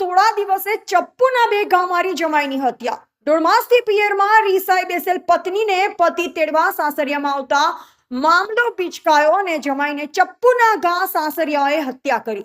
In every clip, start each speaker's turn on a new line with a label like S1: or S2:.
S1: ધોળા દિવસે ચપ્પુના બે ઘા મારી જમાઈની હત્યા. દોઢ પિયરમાં રીસાઈ બેસેલ પત્નીને પતિ તેડવા સાસરિયામાં આવતા મામલો પીચકાયો અને જમાઈને ચપ્પુના ઘા સાસરિયાએ હત્યા કરી.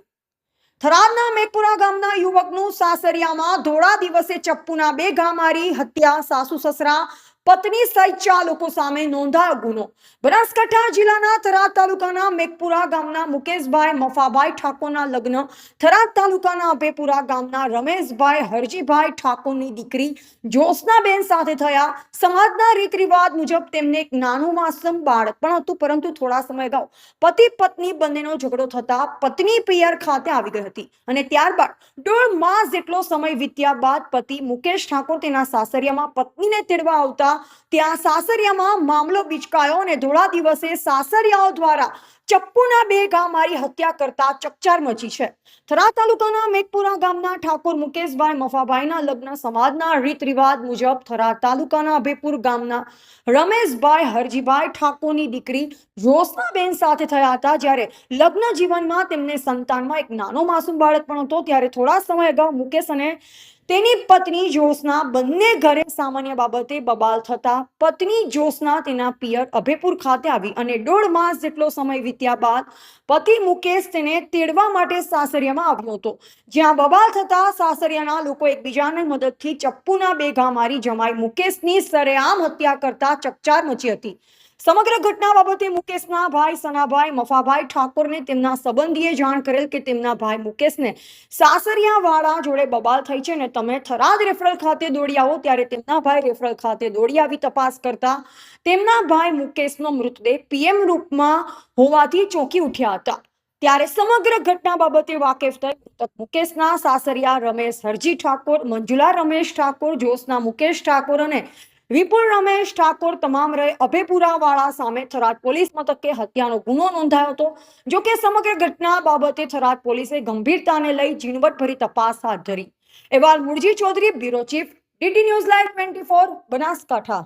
S1: થરાદના મેઘપુરા ગામના યુવકનું સાસરિયામાં ધોળા દિવસે ચપ્પુના બે ઘા મારી હત્યા સાસુ સસરા પત્ની સહિત ચાર લોકો સામે નોંધાયો ગુનો. બનાસકાંઠા જિલ્લાના થરાદ તાલુકાના મેઘપુરા ગામના મુકેશભાઈ, મફાભાઈ ઠાકોરના લગ્ન, થરાદ તાલુકાના અભેપુરા ગામના રમેશભાઈ, હરજીભાઈ ઠાકોરની દીકરી જ્યોત્સનાબેન સાથે થયા. સમાજના રીત મુજબ તેમને એક નાનું માસમ બાળક પણ હતું, પરંતુ થોડા સમય અગાઉ પતિ પત્ની બંનેનો ઝઘડો થતા પત્ની પિયર ખાતે આવી ગઈ હતી અને ત્યારબાદ દોઢ માસ જેટલો સમય વીત્યા બાદ પતિ મુકેશ ઠાકોર તેના સાસરિયામાં પત્નીને તેડવા આવતા ત્યાં સાસરિયામાં મામલો બીચકાયો અને ધોળા દિવસે સાસરિયાઓ દ્વારા ચપ્પુના બે ઘા મારી હત્યા કરતા ચકચાર મચી છે. થરા તાલુકાના મેઘપુરા ગામના ઠાકોર મુકેશભાઈ મફાભાઈના લગ્ન સમાજના રીત રિવાજ મુજબ થરા તાલુકાના અભેપુર ગામના રમેશભાઈ હરજીભાઈ ઠાકોરની દીકરી રોસનાબેન સાથે થયા હતા. જ્યારે લગ્ન જીવનમાં તેમને સંતાનમાં એક નાનો માસૂમ બાળક પણ હતો. ત્યારે થોડા સમય અગાઉ મુકેશ અને તેની પત્ની જોસના બંને ઘરે સામાન્ય બાબતે બબાલ થતા પત્ની જોસના તેના પિયર અભેપુર ખાતે આવી અને દોઢ માસ જેટલો સમય વીત્યા બાદ પતિ મુકેશ તેને તેડવા માટે સાસરિયામાં આવ્યો હતો. જ્યાં બબાલ થતા સાસરિયાના લોકો એકબીજાની મદદથી ચપ્પુના બે મારી જમાઈ મુકેશની સરેઆમ હત્યા કરતા ચકચાર મચી હતી. સમગ્ર ઘટના બાબતે મુકેશના ભાઈ, સનાભાઈ, મફાભાઈ ઠાકોરને તેમના સંબંધીએ જાણ કરેલ કે તેમના ભાઈ મુકેશને સાસરિયાવાળા જોડે બબાલ થઈ છે ને તમે થરાદ રેફરલ ખાતે દોડી આવો ત્યારે તેમના ભાઈ રેફરલ ખાતે દોડી આવી તપાસ કરતા તેમના ભાઈ મુકેશનો મૃતદેહ પીએમ રૂપમાં હોવાથી ચોંકી ઉઠ્યા હતા. ત્યારે સમગ્ર ઘટના બાબતે વાકેફ થઈ મુકેશના સાસરિયા રમેશ હરજી ઠાકોર, મંજુલા રમેશ ઠાકોર જોશના મુકેશ ઠાકોર અને વિપુલ રમેશ ઠાકોર તમામ રહે અભેપુરાવાળા સામે થરાદ પોલીસ મથકે હત્યાનો ગુનો નોંધાયો હતો. જો કે સમગ્ર ઘટના બાબતે થરાદ પોલીસે ગંભીરતાને લઈ ઝીણવટભરી તપાસ હાથ ધરી. અહેવાલ Murji Chaudhari, bureau chief DD News live twenty four, Banaskantha.